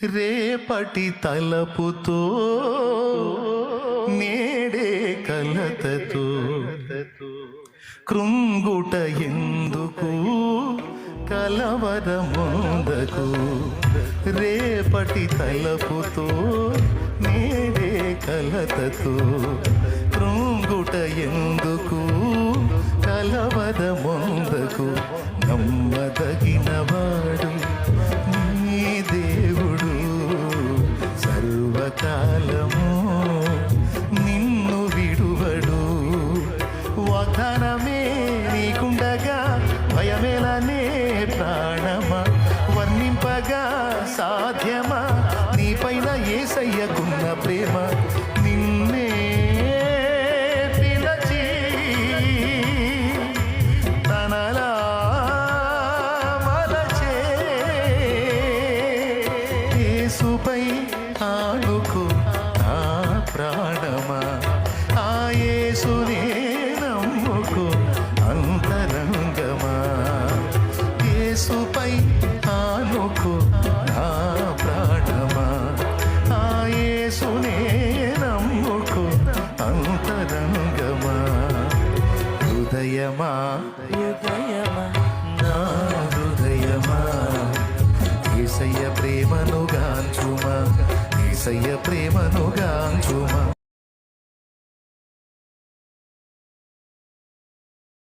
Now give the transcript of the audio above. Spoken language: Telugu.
రేపటి తలపుతో నేడే కలతతో కృంగుట ఎందుకు కలవరముందకు? రేపటి తలపుతో నేడే కలతతో కృంగుట ఎందుకు కలవరముందకు? నమ్మదగినవాడు కాలము నిన్ను విడువడు. వాగ్దానమే నీకుండగా భయమేలనే ప్రాణమా? వర్ణింపగా సాధ్యమా? నీపైన ఏసయ్యకున్న ప్రేమ నిన్నే పిలచి తనలా మలచే. యేసుపై ఆనుకో నా ప్రాణమా? ఆ యేసునే నమ్ముకో అంతరంగమా? యేసుపై ఆనుకో నా ప్రాణమా? ఆ యేసునే నమ్ముకో అంతరంగమా? హృదయమా? హృదయమా? నా ఏసయ్య ప్రేమను గాంచుమా. ఏసయ్య ప్రేమను గాంచుమా.